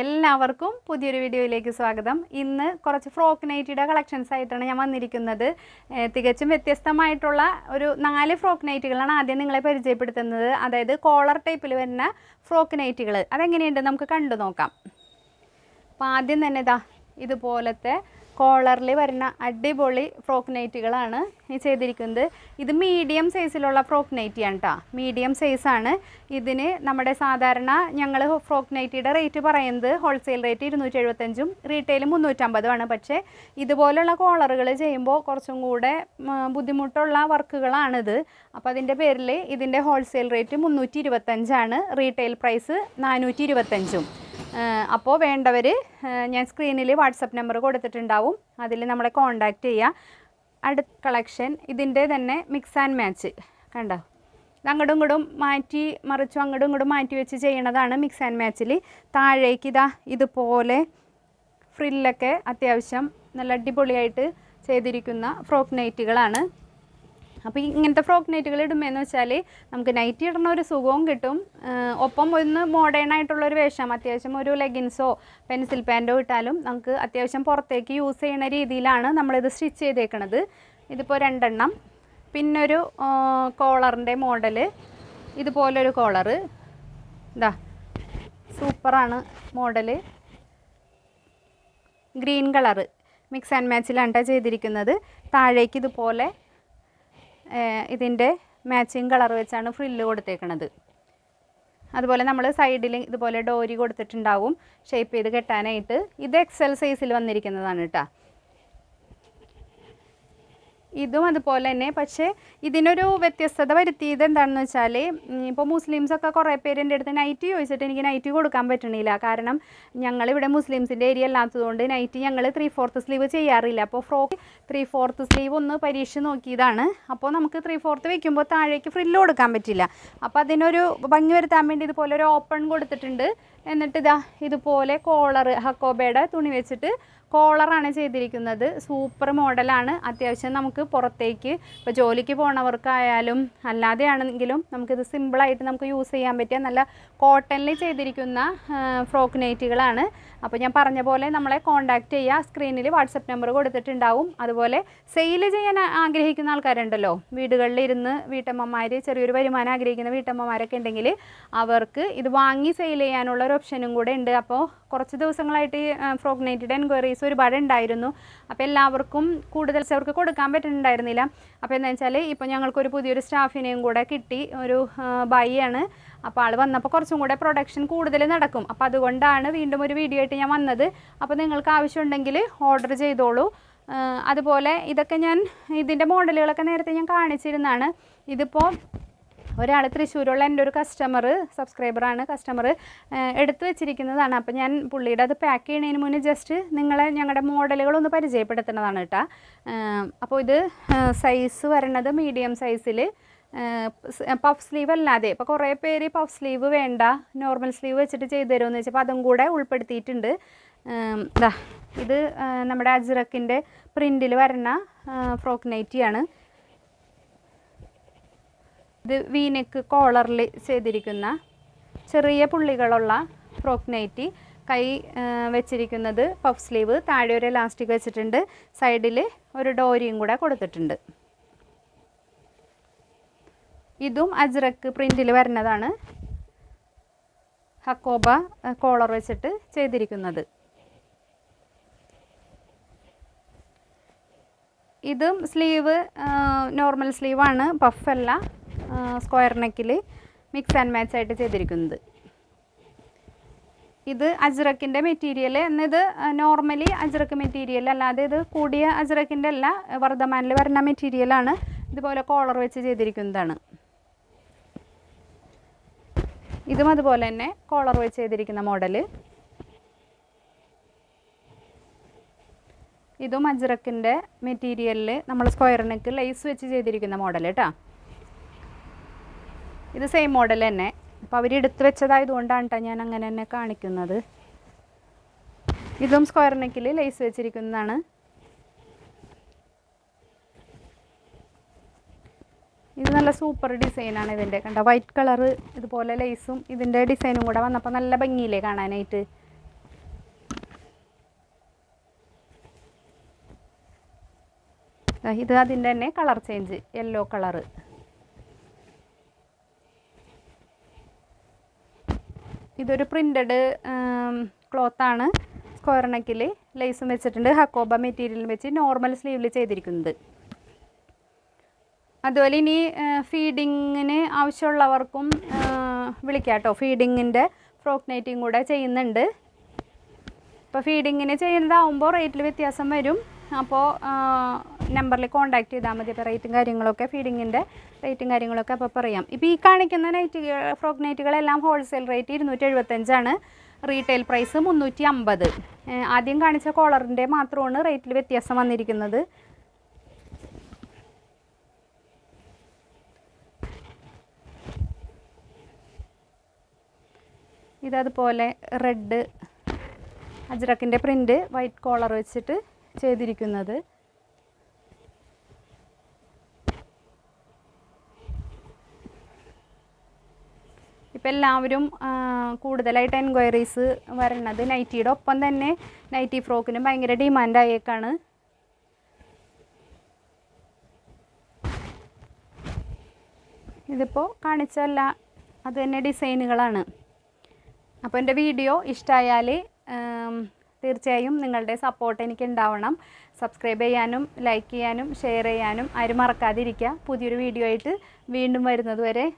എല്ലാവർക്കും പുതിയൊരു വീഡിയോയിലേക്ക് സ്വാഗതം. ഇന്ന് കുറച്ച് ഫ്രോക്ക് നൈറ്റിയുടെ കളക്ഷൻസ് ആയിട്ടാണ് ഞാൻ വന്നിരിക്കുന്നത്. തികച്ചും വ്യത്യസ്തമായിട്ടുള്ള ഒരു നാല് ഫ്രോക്ക് നൈറ്റുകളാണ് ആദ്യം നിങ്ങളെ പരിചയപ്പെടുത്തുന്നത്. അതായത് കോളർ ടൈപ്പിൽ വരുന്ന ഫ്രോക്ക് നൈറ്റുകൾ അതെങ്ങനെയുണ്ട്? നമുക്ക് കണ്ടു നോക്കാം. അപ്പോൾ ആദ്യം തന്നെ ഇതാ ഇതുപോലത്തെ കോളറിൽ വരുന്ന അടിപൊളി ഫ്രോക്ക് നൈറ്റുകളാണ് ചെയ്തിരിക്കുന്നത്. ഇത് മീഡിയം സൈസിലുള്ള ഫ്രോക്ക് നൈറ്റിയാണ് കേട്ടോ മീഡിയം സൈസാണ്. ഇതിന് നമ്മുടെ സാധാരണ ഞങ്ങൾ ഫ്രോക്ക് നൈറ്റിയുടെ റേറ്റ് പറയുന്നത് ഹോൾസെയിൽ റേറ്റ് ഇരുന്നൂറ്റി എഴുപത്തഞ്ചും റീറ്റെയിൽ മുന്നൂറ്റമ്പതുമാണ്. പക്ഷേ ഇതുപോലുള്ള കോളറുകൾ ചെയ്യുമ്പോൾ കുറച്ചും കൂടെ ബുദ്ധിമുട്ടുള്ള വർക്കുകളാണിത്. അപ്പോൾ അതിന്റെ പേരിൽ ഇതിന്റെ ഹോൾസെയിൽ റേറ്റ് മുന്നൂറ്റി ഇരുപത്തഞ്ചാണ് റീറ്റെയിൽ പ്രൈസ് നാനൂറ്റി ഇരുപത്തഞ്ചും അപ്പോൾ വേണ്ടവർ ഞാൻ സ്ക്രീനിൽ വാട്സപ്പ് നമ്പർ കൊടുത്തിട്ടുണ്ടാവും. അതിൽ നമ്മളെ കോണ്ടാക്റ്റ് ചെയ്യുക അടുത്ത കളക്ഷൻ ഇതിന്റെ തന്നെ മിക്സ് ആൻഡ് മാച്ച്. കണ്ടോ? അങ്ങോട്ടും ഇങ്ങോട്ടും മാറ്റി മറിച്ചും അങ്ങോട്ടും ഇങ്ങോട്ടും മാറ്റി വെച്ച് ചെയ്യണതാണ് മിക്സ് ആൻഡ് മാച്ചിൽ താഴേക്ക് ഇതാ ഇതുപോലെ ഫ്രില്ലൊക്കെ അത്യാവശ്യം നല്ല അടിപൊളിയായിട്ട് ചെയ്തിരിക്കുന്ന ഫ്രോക്ക് നൈറ്റുകളാണ്. അപ്പോൾ ഇങ്ങനത്തെ ഫ്രോക്ക് നൈറ്റുകൾ ഇടുമ്പോഴെന്ന് വെച്ചാൽ നമുക്ക് നൈറ്റ് ഇടുന്ന ഒരു സുഖവും കിട്ടും. ഒപ്പം ഒന്ന് മോഡേൺ ആയിട്ടുള്ള ഒരു വേഷം അത്യാവശ്യം ഒരു ലെഗിൻസോ പെൻസിൽ പാന്റോ ഇട്ടാലും നമുക്ക് അത്യാവശ്യം പുറത്തേക്ക് യൂസ് ചെയ്യുന്ന രീതിയിലാണ് നമ്മളിത് സ്റ്റിച്ച് ചെയ്തേക്കണത്. ഇതിപ്പോൾ രണ്ടെണ്ണം. പിന്നൊരു കോളറിന്റെ മോഡൽ ഇതുപോലൊരു കോളറ് ഇതാ സൂപ്പറാണ് model green colour. Mix and മാച്ചിലാണ് ചെയ്തിരിക്കുന്നത്. താഴേക്ക് ഇതുപോലെ ഇതിന്റെ മാച്ചിങ് കളർ വെച്ചാണ് ഫ്രില്ല് കൊടുത്തേക്കണത്. അതുപോലെ നമ്മൾ സൈഡിൽ ഇതുപോലെ ഡോരി കൊടുത്തിട്ടുണ്ടാവും. ഷേപ്പ് ചെയ്ത് കെട്ടാനായിട്ട് ഇത് എക്സൽ സൈസിൽ വന്നിരിക്കുന്നതാണ് കേട്ടോ ഇതും അതുപോലെ തന്നെ. പക്ഷേ ഇതിനൊരു വ്യത്യസ്തത വരുത്തിയത് എന്താണെന്ന് വെച്ചാൽ ഇപ്പോൾ മുസ്ലിംസൊക്കെ കുറേ പേര് എന്റെ അടുത്ത് നൈറ്റ് ചോദിച്ചിട്ട് എനിക്ക് നൈറ്റ് കൊടുക്കാൻ പറ്റണില്ല. കാരണം ഞങ്ങളിവിടെ മുസ്ലിംസിന്റെ ഏരിയ അല്ലാത്തതുകൊണ്ട് നൈറ്റ് ഞങ്ങൾ ത്രീ ഫോർത്ത് സ്ലീവ് ചെയ്യാറില്ല. അപ്പോൾ ഫ്രോക്ക് ത്രീ ഫോർത്ത് സ്ലീവ് ഒന്ന് പരീക്ഷ നോക്കിയതാണ്. അപ്പോൾ നമുക്ക് ത്രീ ഫോർത്ത് വെക്കുമ്പോൾ താഴേക്ക് ഫ്രില്ല് കൊടുക്കാൻ പറ്റില്ല. അപ്പോൾ അതിനൊരു ഭംഗി വരുത്താൻ വേണ്ടി ഇതുപോലെ ഒരു ഓപ്പൺ കൊടുത്തിട്ടുണ്ട്. എന്നിട്ട് ഇതാ ഇതുപോലെ കോളർ ഹക്കോബയുടെ തുണി വെച്ചിട്ട് കോളറാണ് ചെയ്തിരിക്കുന്നത്. സൂപ്പർ മോഡലാണ്. അത്യാവശ്യം നമുക്ക് പുറത്തേക്ക് ഇപ്പോൾ ജോലിക്ക് പോണവർക്കായാലും അല്ലാതെയാണെങ്കിലും നമുക്കിത് സിമ്പിളായിട്ട് നമുക്ക് യൂസ് ചെയ്യാൻ പറ്റിയ നല്ല കോട്ടണിൽ ചെയ്തിരിക്കുന്ന ഫ്രോക്ക് നൈറ്റുകളാണ് അപ്പോൾ ഞാൻ പറഞ്ഞ പോലെ നമ്മളെ കോൺടാക്റ്റ് ചെയ്യുക. സ്ക്രീനിൽ വാട്സപ്പ് നമ്പർ കൊടുത്തിട്ടുണ്ടാവും. അതുപോലെ സെയിൽ ചെയ്യാൻ ആഗ്രഹിക്കുന്ന ആൾക്കാരുണ്ടല്ലോ. വീടുകളിൽ ഇരുന്ന് വീട്ടമ്മമാർ ചെറിയൊരു വരുമാനം ആഗ്രഹിക്കുന്ന വീട്ടമ്മമാരൊക്കെ ഉണ്ടെങ്കിൽ അവർക്ക് ഇത് വാങ്ങി സെയിൽ ചെയ്യാനുള്ള ഒരു ഓപ്ഷനും കൂടെ ഉണ്ട്. അപ്പോൾ കുറച്ച് ദിവസങ്ങളായിട്ട് ഫ്രോക്ക് നൈറ്റിയുടെ എൻക്വയറീസ് ഒരുപാട് ഉണ്ടായിരുന്നു. അപ്പോൾ എല്ലാവർക്കും കൂടുതൽ അവർക്ക് കൊടുക്കാൻ പറ്റുന്നുണ്ടായിരുന്നില്ല. അപ്പോൾ എന്താ വെച്ചാൽ ഇപ്പോൾ ഞങ്ങൾക്കൊരു പുതിയൊരു സ്റ്റാഫിനെയും കൂടെ കിട്ടി ഒരു ബൈയാണ് അപ്പോൾ ആൾ വന്നപ്പോൾ കുറച്ചും കൂടെ പ്രൊഡക്ഷൻ കൂടുതൽ നടക്കും. അപ്പോൾ അതുകൊണ്ടാണ് വീണ്ടും ഒരു വീഡിയോ ആയിട്ട് ഞാൻ വന്നത്. അപ്പോൾ നിങ്ങൾക്ക് ആവശ്യമുണ്ടെങ്കിൽ ഓർഡർ ചെയ്തോളൂ. അതുപോലെ ഇതൊക്കെ ഞാൻ ഇതിന്റെ മോഡലുകളൊക്കെ നേരത്തെ ഞാൻ കാണിച്ചിരുന്നതാണ്. ഇതിപ്പോൾ ഒരാൾ തൃശ്ശൂരുള്ള എന്റെ ഒരു കസ്റ്റമർ സബ്സ്ക്രൈബറാണ് കസ്റ്റമർ എടുത്തു വെച്ചിരിക്കുന്നതാണ്. അപ്പോൾ ഞാൻ പുള്ളിയുടെ അത് പാക്ക് ചെയ്യുന്നതിന് മുന്നേ ജസ്റ്റ് നിങ്ങളെ ഞങ്ങളുടെ മോഡലുകളൊന്ന് പരിചയപ്പെടുത്തുന്നതാണ് കേട്ടോ. അപ്പോൾ ഇത് സൈസ് വരണത് മീഡിയം സൈസിൽ പഫ് സ്ലീവ് അല്ലാതെ. ഇപ്പോൾ കുറേ പേര് പഫ് സ്ലീവ് വേണ്ട നോർമൽ സ്ലീവ് വെച്ചിട്ട് ചെയ്തു തരുമെന്ന് വെച്ചപ്പോൾ അതും കൂടെ ഉൾപ്പെടുത്തിയിട്ടുണ്ട്. ഇത് നമ്മുടെ അജിറക്കിന്റെ പ്രിന്റിൽ വരുന്ന ഫ്രോക്ക് നൈറ്റിയാണ് ഇത് വീനെക്ക് കോളറിൽ ചെയ്തിരിക്കുന്ന ചെറിയ പുള്ളികളുള്ള ഫ്രോക്ക് നൈറ്റി കൈ വെച്ചിരിക്കുന്നത് പഫ് സ്ലീവ് താഴെ ഒരു ലാസ്റ്റിക് വെച്ചിട്ടുണ്ട് സൈഡിൽ ഒരു ഡോരിയും കൂടെ കൊടുത്തിട്ടുണ്ട്. ഇതും അജ്രക്ക് പ്രിന്റിൽ വരുന്നതാണ്. ഹക്കോബ കോളർ വെച്ചിട്ട് ചെയ്തിരിക്കുന്നത്. ഇതും സ്ലീവ് നോർമൽ സ്ലീവാണ് പഫല്ല സ്ക്വയർ നെക്കിൽ മിക്സ് ആൻഡ് മാച്ച് ആയിട്ട് ചെയ്തിരിക്കുന്നത്. ഇത് അജ്രക്കിന്റെ മെറ്റീരിയൽ എന്നത് നോർമലി അജ്രക്ക് മെറ്റീരിയൽ അല്ലാതെ ഇത് കൂടിയ അജ്രക്കിന്റെ അല്ല വർദ്ധമാനിൽ വരുന്ന മെറ്റീരിയലാണ് ഇതുപോലെ കോളർ വെച്ച് ചെയ്തിരിക്കുന്നതാണ്. ഇതും അതുപോലെ തന്നെ കോളർ വെച്ച് ചെയ്തിരിക്കുന്ന മോഡൽ ഇതും അജ്രക്കിന്റെ മെറ്റീരിയലിൽ നമ്മൾ സ്ക്വയർ നെക്ക് ലേസ് വെച്ച് ചെയ്തിരിക്കുന്ന മോഡൽ കേട്ടോ ഇത് സെയിം മോഡൽ തന്നെ. അപ്പോൾ അവർ എടുത്തു വെച്ചതായതുകൊണ്ടാണ് കേട്ടോ ഞാൻ അങ്ങനെ തന്നെ കാണിക്കുന്നത്. ഇതും സ്ക്വയർ നെക്കിൽ ലേസ് വെച്ചിരിക്കുന്നതാണ്. ഇത് നല്ല സൂപ്പർ ഡിസൈനാണ് ഇതിന്റെ കണ്ട വൈറ്റ് കളർ ഇതുപോലെ ലേസും ഇതിന്റെ ഡിസൈനും കൂടെ വന്നപ്പോൾ നല്ല ഭംഗിയില്ലേ കാണാനായിട്ട്. ഇത് അതിന്റെ തന്നെ കളർ ചേഞ്ച് യെല്ലോ കളറ് ഇതൊരു പ്രിന്റഡ് ക്ലോത്താണ് സ്ക്വയർ നെക്കിൽ ലേസും വെച്ചിട്ടുണ്ട്. ഹക്കോബ മെറ്റീരിയൽ വെച്ച് നോർമൽ സ്ലീവിൽ ചെയ്തിരിക്കുന്നത്. അതുപോലെ ഇനി ഫീഡിങ്ങിന് ആവശ്യമുള്ളവർക്കും വിളിക്കാം കേട്ടോ. ഫീഡിങ്ങിന്റെ ഫ്രോക്ക് നൈറ്റിങ് കൂടെ ചെയ്യുന്നുണ്ട്. ഇപ്പോൾ ഫീഡിങ്ങിന് ചെയ്യുന്നതാവുമ്പോൾ റേറ്റിൽ വ്യത്യാസം വരും. അപ്പോൾ നമ്പറിൽ കോൺടാക്ട് ചെയ്താൽ മതി. അപ്പോൾ റേറ്റും കാര്യങ്ങളൊക്കെ ഫീഡിങ്ങിന്റെ റേറ്റും കാര്യങ്ങളൊക്കെ അപ്പോൾ പറയാം. ഇപ്പോൾ ഈ കാണിക്കുന്ന നൈറ്റുകൾ ഫ്രോക്ക് നൈറ്റുകളെല്ലാം ഹോൾസെയിൽ റേറ്റ് ഇരുന്നൂറ്റി എഴുപത്തഞ്ചാണ് റീറ്റെയിൽ പ്രൈസ് മുന്നൂറ്റി അമ്പത് ആദ്യം കാണിച്ച കോളറിന്റെ മാത്രമാണ് റേറ്റിൽ വ്യത്യാസം വന്നിരിക്കുന്നത്. ഇതതുപോലെ റെഡ് അജ്രക്കിന്റെ പ്രിന്റ് വൈറ്റ് കോളർ വെച്ചിട്ട് ചെയ്തിരിക്കുന്നത്. ഇപ്പം എല്ലാവരും കൂടുതലായിട്ട് എൻക്വയറീസ് വരണത് നൈറ്റിയുടെ ഒപ്പം തന്നെ നൈറ്റി ഫ്രോക്കിനും ഭയങ്കര ഡിമാൻഡ് ആയേക്കാണ്. ഇതിപ്പോൾ കാണിച്ചല്ല അത് തന്നെ ഡിസൈനുകളാണ്. അപ്പോൾ എന്റെ വീഡിയോ ഇഷ്ടമായാൽ തീർച്ചയായും നിങ്ങളുടെ സപ്പോർട്ട് എനിക്ക് ഉണ്ടാവണം. സബ്സ്ക്രൈബ് ചെയ്യാനും ലൈക്ക് ചെയ്യാനും ഷെയർ ചെയ്യാനും ആരും മറക്കാതിരിക്കുക. പുതിയൊരു വീഡിയോ ആയിട്ട് വീണ്ടും വരുന്നത് വരെ